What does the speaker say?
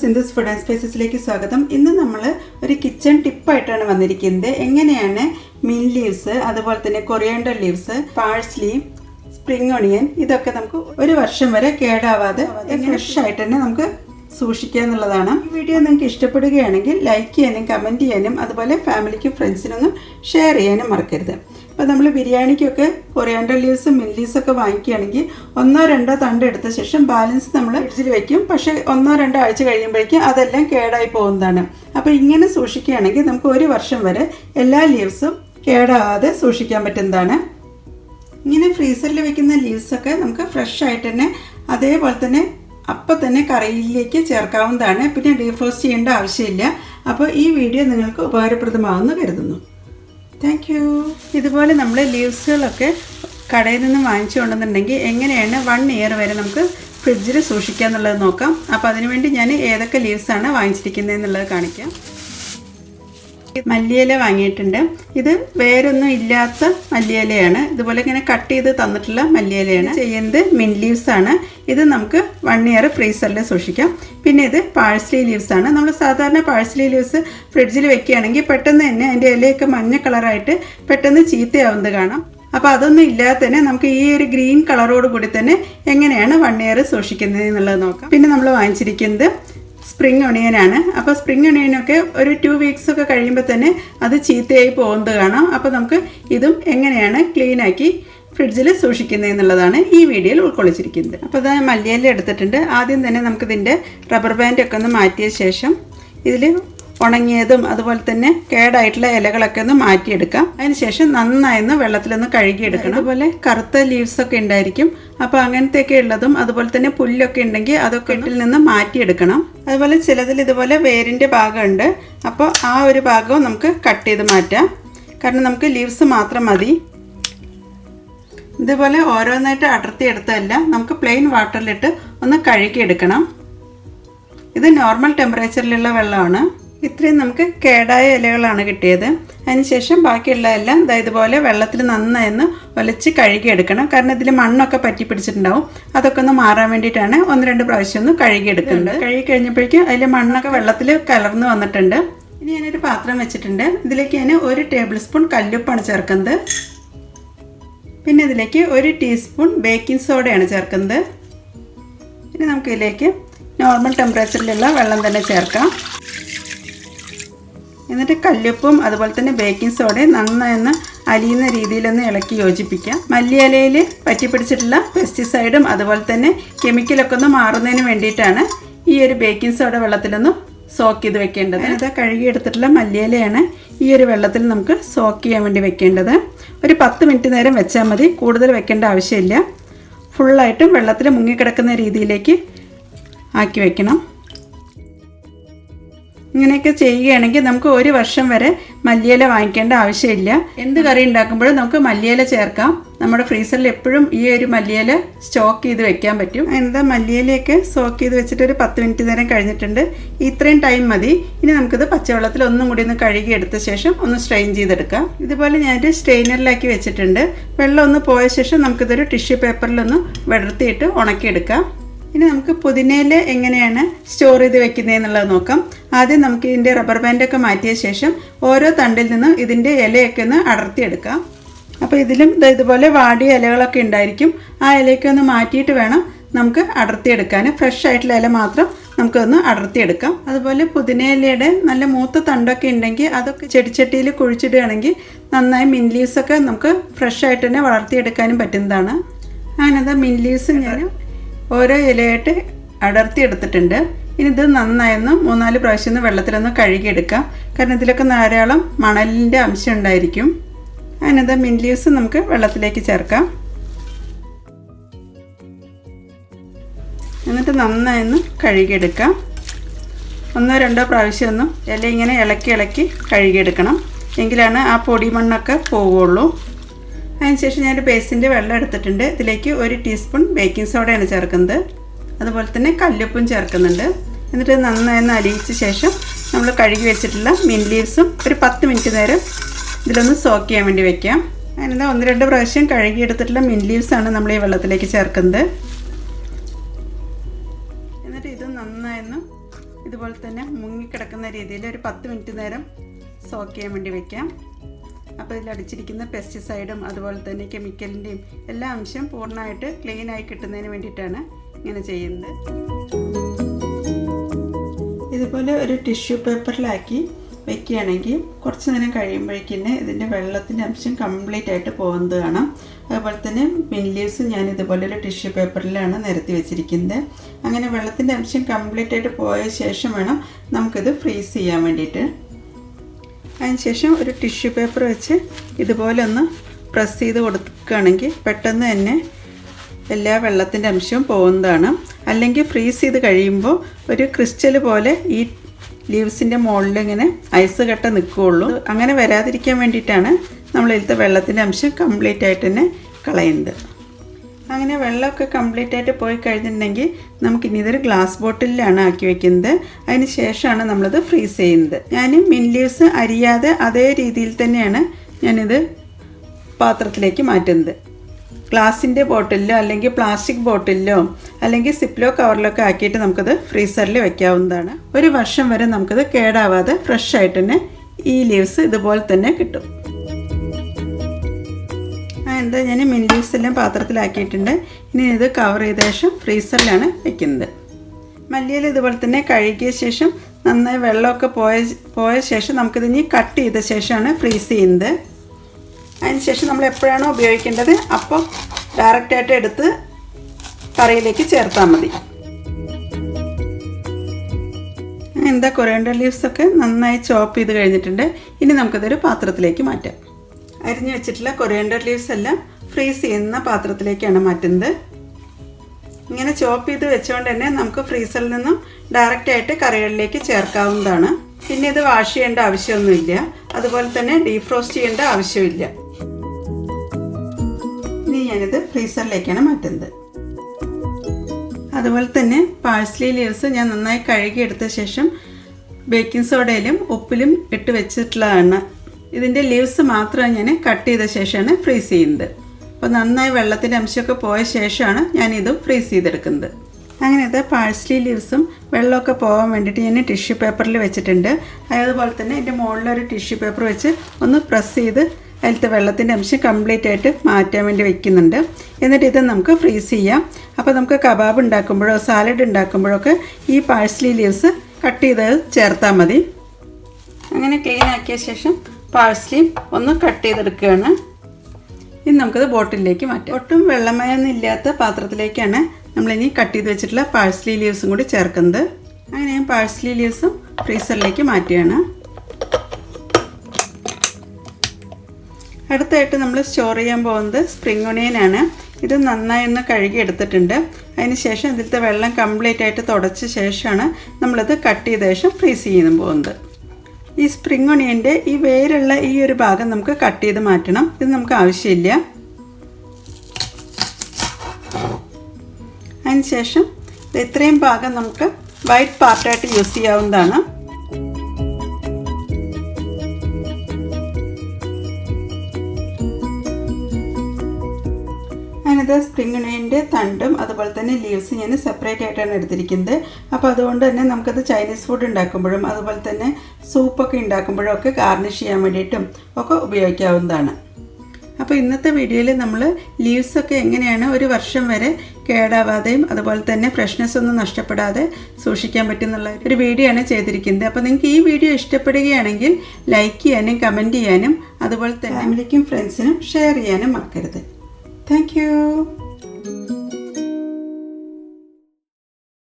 Sindhu's food and സ്പൈസസിലേക്ക് സ്വാഗതം. ഇന്ന് നമ്മൾ ഒരു കിച്ചൺ ടിപ്പായിട്ടാണ് വന്നിരിക്കുന്നത്. എങ്ങനെയാണ് മിൻ ലീവ്സ് അതുപോലെ തന്നെ coriander leaves parsley spring onion ഇതൊക്കെ നമുക്ക് ഒരു വർഷം വരെ കേടാവാതെ ഫ്രഷ് ആയിട്ട് തന്നെ നമുക്ക് സൂക്ഷിക്കുക എന്നുള്ളതാണ് ഈ വീഡിയോ നിങ്ങൾക്ക് ഇഷ്ടപ്പെടുകയാണെങ്കിൽ ലൈക്ക് ചെയ്യാനും കമന്റ് ചെയ്യാനും അതുപോലെ ഫാമിലിക്കും ഫ്രണ്ട്സിനൊന്നും ഷെയർ ചെയ്യാനും മറക്കരുത്. അപ്പോൾ നമ്മൾ ബിരിയാണിക്കൊക്കെ കൊറിയാണ്ടർ ലീവ്സും മില്ലീസും ഒക്കെ വാങ്ങിക്കുകയാണെങ്കിൽ ഒന്നോ രണ്ടോ തണ്ട് എടുത്ത ശേഷം ബാലൻസ് നമ്മൾ ഫ്രിഡ്ജിൽ വെക്കും. പക്ഷേ ഒന്നോ രണ്ടോ ആഴ്ച കഴിയുമ്പോഴേക്കും അതെല്ലാം കേടായി പോകുന്നതാണ്. അപ്പോൾ ഇങ്ങനെ സൂക്ഷിക്കുകയാണെങ്കിൽ നമുക്ക് ഒരു വർഷം വരെ എല്ലാ ലീവ്സും കേടാകാതെ സൂക്ഷിക്കാൻ പറ്റുന്നതാണ്. ഇങ്ങനെ ഫ്രീസറിൽ വെക്കുന്ന ലീവ്സൊക്കെ നമുക്ക് ഫ്രഷ് ആയിട്ട് തന്നെ അതേപോലെ തന്നെ അപ്പം തന്നെ കറിയിലേക്ക് ചേർക്കാവുന്നതാണ്. പിന്നെ ഡീഫ്രോസ്റ്റ് ചെയ്യേണ്ട ആവശ്യമില്ല. അപ്പോൾ ഈ വീഡിയോ നിങ്ങൾക്ക് ഉപകാരപ്രദമാകുമെന്ന് കരുതുന്നു. താങ്ക് യു ഇതുപോലെ നമ്മൾ ലീവ്സുകളൊക്കെ കടയിൽ നിന്ന് വാങ്ങിച്ചു കൊണ്ടെന്നുണ്ടെങ്കിൽ എങ്ങനെയാണ് വൺ ഇയർ വരെ നമുക്ക് ഫ്രിഡ്ജിൽ സൂക്ഷിക്കുക എന്നുള്ളത് നോക്കാം. അപ്പോൾ അതിനുവേണ്ടി ഞാൻ ഏതൊക്കെ ലീവ്സാണ് വാങ്ങിച്ചിരിക്കുന്നത് എന്നുള്ളത് കാണിക്കാം. മല്ലിയില വാങ്ങിയിട്ടുണ്ട്. ഇത് വേരൊന്നും ഇല്ലാത്ത മല്ലിയിലയാണ്. ഇതുപോലെ ഇങ്ങനെ കട്ട് ചെയ്ത് തന്നിട്ടുള്ള മല്ലിയിലയാണ്. ചെയ്യുന്നത് മിൻ ലീവ്സ് ആണ്. ഇത് നമുക്ക് വൺ ഇയർ ഫ്രീസറിൽ സൂക്ഷിക്കാം. പിന്നെ ഇത് പാഴ്സലി ലീവ്സ് ആണ്. നമ്മൾ സാധാരണ പാഴ്സലി ലീവ്സ് ഫ്രിഡ്ജിൽ വെക്കുകയാണെങ്കിൽ പെട്ടെന്ന് തന്നെ അതിന്റെ ഇലയൊക്കെ മഞ്ഞ കളറായിട്ട് പെട്ടെന്ന് ചീത്തയാവുന്നത് കാണാം. അപ്പോൾ അതൊന്നും ഇല്ലാതെ തന്നെ നമുക്ക് ഈ ഒരു ഗ്രീൻ കളറോട് കൂടി തന്നെ എങ്ങനെയാണ് വൺ ഇയർ സൂക്ഷിക്കുന്നത് എന്നുള്ളത് നോക്കാം. പിന്നെ നമ്മൾ വാങ്ങിച്ചിരിക്കുന്നത് സ്പ്രിംഗ് ഒണിയനാണ് അപ്പോൾ സ്പ്രിംഗ് ഒണിയനൊക്കെ ഒരു ടു വീക്സ് ഒക്കെ കഴിയുമ്പോൾ തന്നെ അത് ചീത്തയായി പോകുന്നത് കാണാം. അപ്പോൾ നമുക്ക് ഇതും എങ്ങനെയാണ് ക്ലീൻ ആക്കി ഫ്രിഡ്ജിൽ സൂക്ഷിക്കുന്നത് എന്നുള്ളതാണ് ഈ വീഡിയോയിൽ ഉൾക്കൊള്ളിച്ചിരിക്കുന്നത്. അപ്പോൾ അത് മല്ലിയില എടുത്തിട്ടുണ്ട്. ആദ്യം തന്നെ നമുക്കിതിന്റെ റബ്ബർ ബാൻഡൊക്കെ ഒന്ന് മാറ്റിയ ശേഷം ഇതിൽ ഉണങ്ങിയതും അതുപോലെ തന്നെ കേടായിട്ടുള്ള ഇലകളൊക്കെ ഒന്ന് മാറ്റിയെടുക്കാം. അതിനുശേഷം നന്നായൊന്ന് വെള്ളത്തിലൊന്ന് കഴുകിയെടുക്കണം. അതുപോലെ കറുത്ത ലീവ്സ് ഒക്കെ ഉണ്ടായിരിക്കും. അപ്പോൾ അങ്ങനത്തെയൊക്കെ ഉള്ളതും അതുപോലെ തന്നെ പുല്ലൊക്കെ ഉണ്ടെങ്കിൽ അതൊക്കെ ഇതിൽ നിന്ന് മാറ്റിയെടുക്കണം. അതുപോലെ ചിലതിൽ ഇതുപോലെ വേരിന്റെ ഭാഗമുണ്ട്. അപ്പോൾ ആ ഒരു ഭാഗവും നമുക്ക് കട്ട് ചെയ്ത് മാറ്റാം. കാരണം നമുക്ക് ലീവ്സ് മാത്രം മതി. ഇതുപോലെ ഓരോന്നായിട്ട് അടർത്തി എടുത്തതല്ല നമുക്ക് പ്ലെയിൻ വാട്ടറിലിട്ട് ഒന്ന് കഴുകിയെടുക്കണം. ഇത് നോർമൽ ടെമ്പറേച്ചറിലുള്ള വെള്ളമാണ്. ഇത്രയും നമുക്ക് കേടായ ഇലകളാണ് കിട്ടിയത്. അതിനുശേഷം ബാക്കിയുള്ള എല്ലാം ദാ ഇതുപോലെ വെള്ളത്തിൽ നന്നായൊന്ന് ഒലച്ച് കഴുകിയെടുക്കണം. കാരണം ഇതിൽ മണ്ണൊക്കെ പറ്റി പിടിച്ചിട്ടുണ്ടാവും. അതൊക്കെ ഒന്ന് മാറാൻ വേണ്ടിയിട്ടാണ് ഒന്ന് രണ്ട് പ്രാവശ്യം ഒന്ന് കഴുകിയെടുക്കുന്നത്. കഴുകി കഴിഞ്ഞപ്പോഴേക്കും അതിൽ മണ്ണൊക്കെ വെള്ളത്തിൽ കലർന്ന് വന്നിട്ടുണ്ട്. ഇനി ഞാനൊരു പാത്രം വെച്ചിട്ടുണ്ട്. ഇതിലേക്ക് ഞാൻ ഒരു ടേബിൾ സ്പൂൺ കല്ലുപ്പാണ് ചേർക്കുന്നത്. പിന്നെ ഇതിലേക്ക് ഒരു ടീസ്പൂൺ ബേക്കിംഗ് സോഡയാണ് ചേർക്കുന്നത്. ഇനി നമുക്ക് ഇതിലേക്ക് നോർമൽ ടെമ്പറേച്ചറിലുള്ള വെള്ളം തന്നെ ചേർക്കാം. എന്നിട്ട് കല്ലുപ്പും അതുപോലെ തന്നെ ബേക്കിംഗ് സോഡയും നന്നായൊന്ന് അലിയുന്ന രീതിയിലൊന്ന് ഇളക്കി യോജിപ്പിക്കാം. മല്ലിയിലയിൽ പറ്റിപ്പിടിച്ചിട്ടുള്ള പെസ്റ്റിസൈഡും അതുപോലെ തന്നെ കെമിക്കലൊക്കെ ഒന്ന് മാറുന്നതിന് വേണ്ടിയിട്ടാണ് ഈ ഒരു ബേക്കിംഗ് സോഡ വെള്ളത്തിലൊന്നും സോക്ക് ചെയ്ത് വെക്കേണ്ടത്. ഇത് കഴുകിയെടുത്തിട്ടുള്ള മല്ലിയലയാണ് ഈ ഒരു വെള്ളത്തിൽ നമുക്ക് സോക്ക് ചെയ്യാൻ വേണ്ടി വെക്കേണ്ടത്. ഒരു പത്ത് മിനിറ്റ് നേരം വെച്ചാൽ മതി. കൂടുതൽ വെക്കേണ്ട ആവശ്യമില്ല. ഫുള്ളായിട്ടും വെള്ളത്തിൽ മുങ്ങിക്കിടക്കുന്ന രീതിയിലേക്ക് ആക്കി വെക്കണം. ഇങ്ങനെയൊക്കെ ചെയ്യുകയാണെങ്കിൽ നമുക്ക് ഒരു വർഷം വരെ മല്ലിയില വാങ്ങിക്കേണ്ട ആവശ്യമില്ല. എന്ത് കറി ഉണ്ടാക്കുമ്പോഴും നമുക്ക് മല്ലിയില ചേർക്കാം. നമ്മുടെ ഫ്രീസറിൽ എപ്പോഴും ഈ ഒരു മല്ലിയില സ്റ്റോക്ക് ചെയ്ത് വെക്കാൻ പറ്റും. എന്താ മല്ലിയിലയൊക്കെ സ്റ്റോക്ക് ചെയ്ത് വെച്ചിട്ട് ഒരു പത്ത് മിനിറ്റ് നേരം കഴിഞ്ഞിട്ടുണ്ട്. ഇത്രയും ടൈം മതി. ഇനി നമുക്കിത് പച്ചവെള്ളത്തിൽ ഒന്നും കൂടി ഒന്ന് കഴുകി എടുത്ത ശേഷം ഒന്ന് സ്ട്രെയിൻ ചെയ്തെടുക്കാം. ഇതുപോലെ ഞാനൊരു സ്ട്രെയിനറിലാക്കി വെച്ചിട്ടുണ്ട്. വെള്ളം ഒന്ന് പോയ ശേഷം നമുക്കിതൊരു ടിഷ്യൂ പേപ്പറിലൊന്ന് വിടർത്തിയിട്ട് ഉണക്കിയെടുക്കാം. ഇനി നമുക്ക് പുതിനയിൽ എങ്ങനെയാണ് സ്റ്റോർ ചെയ്ത് വെക്കുന്നത് എന്നുള്ളത് നോക്കാം. ആദ്യം നമുക്ക് ഇതിന്റെ റബ്ബർ ബാൻഡൊക്കെ മാറ്റിയ ശേഷം ഓരോ തണ്ടിൽ നിന്നും ഇതിന്റെ ഇലയൊക്കെ ഒന്ന് അടർത്തിയെടുക്കാം. അപ്പോൾ ഇതിലും ഇതുപോലെ വാടിയ ഇലകളൊക്കെ ഉണ്ടായിരിക്കും. ആ ഇലയൊക്കെ ഒന്ന് മാറ്റിയിട്ട് വേണം നമുക്ക് അടർത്തിയെടുക്കാൻ. ഫ്രഷ് ആയിട്ടുള്ള ഇല മാത്രം നമുക്കൊന്ന് അടർത്തിയെടുക്കാം. അതുപോലെ പുതിനയിലയുടെ നല്ല മൂത്ത തണ്ടൊക്കെ ഉണ്ടെങ്കിൽ അതൊക്കെ ചെടിച്ചട്ടിയിൽ കുഴിച്ചിടുകയാണെങ്കിൽ നന്നായി മിൻ ലീവ്സൊക്കെ നമുക്ക് ഫ്രഷ് ആയിട്ട് തന്നെ വളർത്തിയെടുക്കാനും പറ്റുന്നതാണ്. അങ്ങനത്തെ മിൻ ലീവ്സ് ഞാൻ ഓരോ ഇലയായിട്ട് അടർത്തി എടുത്തിട്ടുണ്ട്. ഇനി ഇത് നന്നായൊന്ന് മൂന്നാൽ പ്രാവശ്യം ഒന്ന് വെള്ളത്തിലൊന്ന് കഴുകിയെടുക്കാം കാരണം ഇതിലൊക്കെ ധാരാളം മണലിന്റെ അംശം ഉണ്ടായിരിക്കും. അതിനത് മിൻ ലീവ്സ് നമുക്ക് വെള്ളത്തിലേക്ക് ചേർക്കാം. എന്നിട്ട് നന്നായൊന്ന് കഴുകിയെടുക്കാം ഒന്നോ രണ്ടോ പ്രാവശ്യം ഒന്നും ഇല ഇങ്ങനെ ഇളക്കി ഇളക്കി കഴുകിയെടുക്കണം. എങ്കിലാണ് ആ പൊടി മണ്ണൊക്കെ പോവുള്ളൂ. അതിനുശേഷം ഞാനൊരു ബേസിന്റെ വെള്ളം എടുത്തിട്ടുണ്ട്. ഇതിലേക്ക് ഒരു ടീസ്പൂൺ ബേക്കിംഗ് സോഡയാണ് ചേർക്കുന്നത്. അതുപോലെ തന്നെ കല്ലുപ്പും ചേർക്കുന്നുണ്ട്. എന്നിട്ട് നന്നായി അലിയിച്ച ശേഷം നമ്മൾ കഴുകി വെച്ചിട്ടുള്ള മിൻ ലീവ്സും ഒരു പത്ത് മിനിറ്റ് നേരം ഇതിലൊന്ന് സോക്ക് ചെയ്യാൻ വേണ്ടി വെക്കാം. അതിനെന്താ ഒന്ന് രണ്ട് പ്രാവശ്യം കഴുകിയെടുത്തിട്ടുള്ള മിൻ ലീവ്സാണ് നമ്മൾ ഈ വെള്ളത്തിലേക്ക് ചേർക്കുന്നത്. എന്നിട്ട് ഇത് നന്നായിരുന്നു ഇതുപോലെ തന്നെ മുങ്ങിക്കിടക്കുന്ന രീതിയിൽ ഒരു പത്ത് മിനിറ്റ് നേരം സോക്ക് ചെയ്യാൻ വേണ്ടി വെക്കാം. അപ്പോൾ ഇതിൽ അടിച്ചിരിക്കുന്ന പെസ്റ്റിസൈഡും അതുപോലെ തന്നെ കെമിക്കലിന്റെയും എല്ലാ അംശം പൂർണമായിട്ട് ക്ലീനായി കിട്ടുന്നതിന് വേണ്ടിയിട്ടാണ് ഇങ്ങനെ ചെയ്യുന്നത്. ഇതുപോലെ ഒരു ടിഷ്യൂ പേപ്പറിലാക്കി വെക്കുകയാണെങ്കിൽ കുറച്ച് നേരം കഴിയുമ്പോഴേക്കിന് ഇതിന്റെ വെള്ളത്തിന്റെ അംശം കംപ്ലീറ്റ് ആയിട്ട് പോകുന്നത് കാണാം. അതുപോലെ തന്നെ മിൻലീവ്സ് ഞാൻ ഇതുപോലെ ഒരു ടിഷ്യൂ പേപ്പറിലാണ് നിരത്തി വെച്ചിരിക്കുന്നത്. അങ്ങനെ വെള്ളത്തിന്റെ അംശം കംപ്ലീറ്റ് ആയിട്ട് പോയ ശേഷം വേണം നമുക്കിത് ഫ്രീസ് ചെയ്യാൻ വേണ്ടിയിട്ട്. അതിനുശേഷം ഒരു ടിഷ്യൂ പേപ്പർ വെച്ച് ഇതുപോലെ ഒന്ന് പ്രസ് ചെയ്ത് കൊടുക്കുകയാണെങ്കിൽ പെട്ടെന്ന് തന്നെ എല്ലാ വെള്ളത്തിന്റെ അംശവും പോകുന്നതാണ്. അല്ലെങ്കിൽ ഫ്രീസ് ചെയ്ത് കഴിയുമ്പോൾ ഒരു ക്രിസ്റ്റൽ പോലെ ഈ ലീവ്സിന്റെ മുകളിൽ ഇങ്ങനെ ഐസ് കട്ട നിൽക്കുകയുള്ളൂ. അങ്ങനെ വരാതിരിക്കാൻ വേണ്ടിയിട്ടാണ് നമ്മൾ ഇതിലത്തെ വെള്ളത്തിന്റെ അംശം കംപ്ലീറ്റ് ആയിട്ട് തന്നെ കളയുന്നത്. അങ്ങനെ വെള്ളമൊക്കെ കംപ്ലീറ്റ് ആയിട്ട് പോയി കഴിഞ്ഞിട്ടുണ്ടെങ്കിൽ നമുക്കിനി ഇതൊരു ഗ്ലാസ് ബോട്ടിലാണ് ആക്കി വെക്കുന്നത്. അതിന് ശേഷമാണ് നമ്മളിത് ഫ്രീസ് ചെയ്യുന്നത്. ഞാൻ മിൻ ലീവ്സ് അരിയാതെ അതേ രീതിയിൽ തന്നെയാണ് ഞാനിത് പാത്രത്തിലേക്ക് മാറ്റുന്നത്. ഗ്ലാസിന്റെ ബോട്ടിലോ അല്ലെങ്കിൽ പ്ലാസ്റ്റിക് ബോട്ടിലോ അല്ലെങ്കിൽ സിപ്ലോ കവറിലൊക്കെ ആക്കിയിട്ട് നമുക്കത് ഫ്രീസറിൽ വെക്കാവുന്നതാണ്. ഒരു വർഷം വരെ നമുക്കത് കേടാവാതെ ഫ്രഷ് ആയിട്ട് തന്നെ ഈ ലീവ്സ് ഇതുപോലെ തന്നെ കിട്ടും. എന്താ ഞാൻ മിൻ ലീവ്സ് എല്ലാം പാത്രത്തിലാക്കിയിട്ടുണ്ട്. ഇനി ഇത് കവർ ചെയ്ത ശേഷം ഫ്രീസറിലാണ് വെക്കുന്നത്. മല്ലിയിൽ ഇതുപോലെ തന്നെ കഴുകിയ ശേഷം നന്നായി വെള്ളമൊക്കെ പോയ പോയ ശേഷം നമുക്കിത് ഇനി കട്ട് ചെയ്ത ശേഷമാണ് ഫ്രീസ് ചെയ്യുന്നത്. അതിനുശേഷം നമ്മൾ എപ്പോഴാണോ ഉപയോഗിക്കേണ്ടത് അപ്പോൾ ഡയറക്റ്റായിട്ട് എടുത്ത് കറിയിലേക്ക് ചേർത്താൽ മതി. എന്താ കൊറിയണ്ടർ ലീവ്സൊക്കെ നന്നായി ചോപ്പ് ചെയ്ത് കഴിഞ്ഞിട്ടുണ്ട്. ഇനി നമുക്കതൊരു പാത്രത്തിലേക്ക് മാറ്റാം. അരിഞ്ഞു വെച്ചിട്ടുള്ള കൊറിയണ്ടർ ലീവ്സ് എല്ലാം ഫ്രീസ് ചെയ്യുന്ന പാത്രത്തിലേക്കാണ് മാറ്റുന്നത്. ഇങ്ങനെ ചോപ്പ് ചെയ്ത് വെച്ചുകൊണ്ട് തന്നെ നമുക്ക് ഫ്രീസറിൽ നിന്നും ഡയറക്റ്റ് ആയിട്ട് കറികളിലേക്ക് ചേർക്കാവുന്നതാണ്. പിന്നെ ഇത് വാഷ് ചെയ്യേണ്ട ആവശ്യമൊന്നുമില്ല. അതുപോലെ തന്നെ ഡീഫ്രോസ്റ്റ് ചെയ്യേണ്ട ആവശ്യമില്ല. ഇനി ഞാനിത് ഫ്രീസറിലേക്കാണ് മാറ്റുന്നത്. അതുപോലെ തന്നെ പാഴ്സലി ലീവ്സ് ഞാൻ നന്നായി കഴുകിയെടുത്ത ശേഷം ബേക്കിംഗ് സോഡയിലും ഉപ്പിലും ഇട്ട് വെച്ചിട്ടുള്ളതാണ്. ഇതിന്റെ ലീവ്സ് മാത്രം ഞാൻ കട്ട് ചെയ്ത ശേഷമാണ് ഫ്രീസ് ചെയ്യുന്നത്. അപ്പോൾ നന്നായി വെള്ളത്തിന്റെ അംശമൊക്കെ പോയ ശേഷമാണ് ഞാനിതും ഫ്രീസ് ചെയ്തെടുക്കുന്നത്. അങ്ങനെ ഇത് പാഴ്സ്ലി ലീവ്സും വെള്ളമൊക്കെ പോകാൻ വേണ്ടിയിട്ട് ഞാൻ ടിഷ്യൂ പേപ്പറിൽ വെച്ചിട്ടുണ്ട്. അതുപോലെ തന്നെ എന്റെ മുകളിലൊരു ടിഷ്യൂ പേപ്പർ വെച്ച് ഒന്ന് പ്രസ് ചെയ്ത് അതിലത്തെ വെള്ളത്തിന്റെ അംശം കംപ്ലീറ്റ് ആയിട്ട് മാറ്റാൻ വേണ്ടി വെക്കുന്നുണ്ട്. എന്നിട്ട് ഇത് നമുക്ക് ഫ്രീസ് ചെയ്യാം. അപ്പോൾ നമുക്ക് കബാബ് ഉണ്ടാക്കുമ്പോഴോ സാലഡ് ഉണ്ടാക്കുമ്പോഴൊക്കെ ഈ പാഴ്സ്ലി ലീവ്സ് കട്ട് ചെയ്ത് ചേർത്താൽ മതി. അങ്ങനെ ക്ലീൻ ആക്കിയ ശേഷം പാഴ്സലി ഒന്ന് കട്ട് ചെയ്തെടുക്കുകയാണ്. ഇനി നമുക്കത് ബോട്ടിലേക്ക് മാറ്റാം. ഒട്ടും വെള്ളമയൊന്നും ഇല്ലാത്ത പാത്രത്തിലേക്കാണ് നമ്മളിനി കട്ട് ചെയ്ത് വെച്ചിട്ടുള്ള പാഴ്സ്ലി ലീവ്സും കൂടി ചേർക്കുന്നത്. അങ്ങനെ ഞാൻ പാഴ്സ്ലി ലീവ്സും ഫ്രീസറിലേക്ക് മാറ്റുകയാണ്. അടുത്തായിട്ട് നമ്മൾ സ്റ്റോർ ചെയ്യാൻ പോകുന്നത് സ്പ്രിംഗ് ഒണിയനാണ്. ഇത് നന്നായി ഒന്ന് കഴുകി എടുത്തിട്ടുണ്ട്. അതിന് ശേഷം ഇതിലത്തെ വെള്ളം കംപ്ലീറ്റ് ആയിട്ട് തുടച്ച ശേഷമാണ് നമ്മളിത് കട്ട് ചെയ്ത ശേഷം ഫ്രീസ് ചെയ്യാൻ പോകുന്നത്. ഈ സ്പ്രിംഗ് ഒണിയന്റെ ഈ വേരുള്ള ഈ ഒരു ഭാഗം നമുക്ക് കട്ട് ചെയ്ത് മാറ്റണം. ഇത് നമുക്ക് ആവശ്യമില്ല. അതിന് ശേഷം ഇത് ഇത്രയും ഭാഗം നമുക്ക് വൈറ്റ് പാർട്ടായിട്ട് യൂസ് ചെയ്യാവുന്നതാണ്. ഞാനിത് സ്പ്രിംഗ് ഒണിയന്റെ തണ്ടും അതുപോലെ തന്നെ ലീവ്സ് ഞാൻ സെപ്പറേറ്റ് ആയിട്ടാണ് എടുത്തിരിക്കുന്നത്. അപ്പോൾ അതുകൊണ്ട് തന്നെ നമുക്കത് ചൈനീസ് ഫുഡ് ഉണ്ടാക്കുമ്പോഴും അതുപോലെ തന്നെ സൂപ്പൊക്കെ ഉണ്ടാക്കുമ്പോഴും ഒക്കെ ഗാർണിഷ് ചെയ്യാൻ വേണ്ടിയിട്ടും ഒക്കെ ഉപയോഗിക്കാവുന്നതാണ്. അപ്പോൾ ഇന്നത്തെ വീഡിയോയിൽ നമ്മൾ ലീവ്സൊക്കെ എങ്ങനെയാണ് ഒരു വർഷം വരെ കേടാവാതെയും അതുപോലെ തന്നെ ഫ്രഷ്നെസ് ഒന്നും നഷ്ടപ്പെടാതെ സൂക്ഷിക്കാൻ പറ്റുന്നുള്ള ഒരു വീഡിയോ ആണ് ചെയ്തിരിക്കുന്നത്. അപ്പോൾ നിങ്ങൾക്ക് ഈ വീഡിയോ ഇഷ്ടപ്പെടുകയാണെങ്കിൽ ലൈക്ക് ചെയ്യാനും കമന്റ് ചെയ്യാനും അതുപോലെ തന്നെ ഫാമിലിക്കും ഫ്രണ്ട്സിനും ഷെയർ ചെയ്യാനും മറക്കരുത്. താങ്ക്